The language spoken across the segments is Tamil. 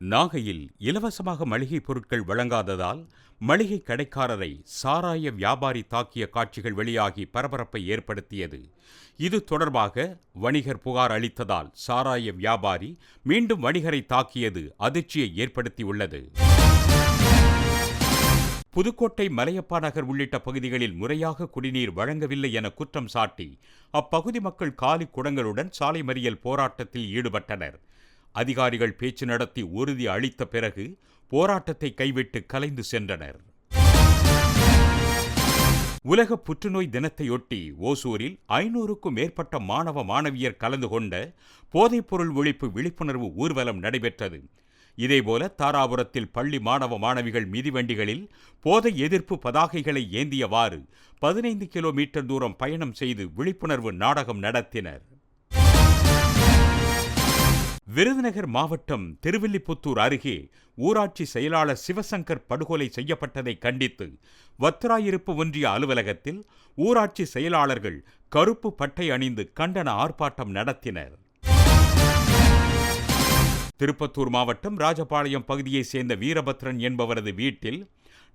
நாகையில் இலவசமாக மளிகை பொருட்கள் வழங்காததால் மளிகை கடைக்காரரை சாராய வியாபாரி தாக்கிய காட்சிகள் வெளியாகி பரபரப்பை ஏற்படுத்தியது. இது தொடர்பாக வணிகர் புகார் அளித்ததால் சாராய வியாபாரி மீண்டும் வணிகரை தாக்கியது அதிர்ச்சியை ஏற்படுத்தியுள்ளது. புதுக்கோட்டை மலையப்பா நகர் உள்ளிட்ட பகுதிகளில் முறையாக குடிநீர் வழங்கவில்லை என குற்றம் சாட்டி அப்பகுதி மக்கள் காலி குடங்களுடன் சாலை மறியல் போராட்டத்தில் ஈடுபட்டனர். அதிகாரிகள் பேச்சு நடத்தி உறுதி அளித்த பிறகு போராட்டத்தை கைவிட்டு கலைந்து சென்றனர். உலக புற்றுநோய் தினத்தையொட்டி ஓசூரில் ஐநூறுக்கும் மேற்பட்ட மாணவ மாணவியர் கலந்து கொண்ட போதைப்பொருள் ஒழிப்பு விழிப்புணர்வு ஊர்வலம் நடைபெற்றது. இதேபோல தாராபுரத்தில் பள்ளி மாணவ மாணவிகள் மிதிவண்டிகளில் போதை எதிர்ப்பு பதாகைகளை ஏந்தியவாறு பதினைந்து கிலோமீட்டர் தூரம் பயணம் செய்து விழிப்புணர்வு நாடகம் நடத்தினர். விருதுநகர் மாவட்டம் திருவில்லிபுத்தூர் அருகே ஊராட்சி செயலாளர் சிவசங்கர் படுகொலை செய்யப்பட்டதை கண்டித்து வத்திராயிருப்பு ஒன்றிய அலுவலகத்தில் ஊராட்சி செயலாளர்கள் கருப்பு பட்டை அணிந்து கண்டன ஆர்ப்பாட்டம் நடத்தினர். திருப்பத்தூர் மாவட்டம் ராஜபாளையம் பகுதியைச் சேர்ந்த வீரபத்ரன் என்பவரது வீட்டில்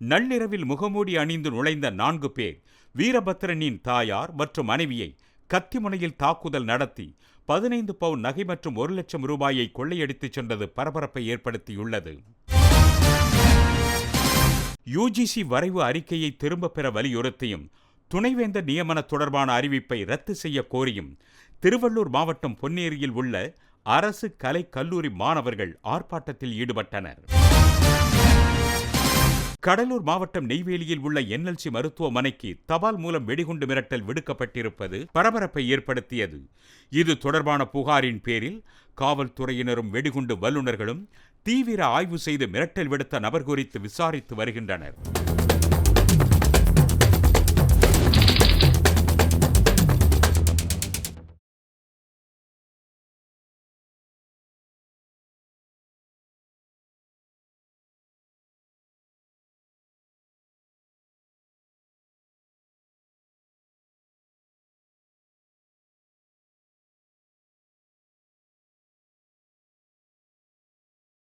நள்ளிரவில் முகமூடி அணிந்து நுழைந்த நான்கு பேர் வீரபத்ரனின் தாயார் மற்றும் மனைவியை கத்திமுனையில் தாக்குதல் நடத்தி பதினைந்து பவுன் நகை மற்றும் ஒரு லட்சம் ரூபாயை கொள்ளையடித்துச் சென்றது பரபரப்பை ஏற்படுத்தியுள்ளது. யுஜிசி வரைவு அறிக்கையை திரும்பப் பெற வலியுறுத்தியும் துணைவேந்தர் நியமன தொடர்பான அறிவிப்பை ரத்து செய்ய கோரியும் திருவள்ளூர் மாவட்டம் பொன்னேரியில் உள்ள அரசு கலை கல்லூரி மாணவர்கள் ஆர்ப்பாட்டத்தில் ஈடுபட்டனர். கடலூர் மாவட்டம் நெய்வேலியில் உள்ள என்எல்சி மருத்துவமனைக்கு தபால் மூலம் வெடிகுண்டு மிரட்டல் விடுக்கப்பட்டிருப்பது பரபரப்பை ஏற்படுத்தியது. இது தொடர்பான புகாரின் பேரில் காவல்துறையினரும் வெடிகுண்டு வல்லுநர்களும் தீவிர ஆய்வு செய்து மிரட்டல் விடுத்த நபர் குறித்து விசாரித்து வருகின்றனர்.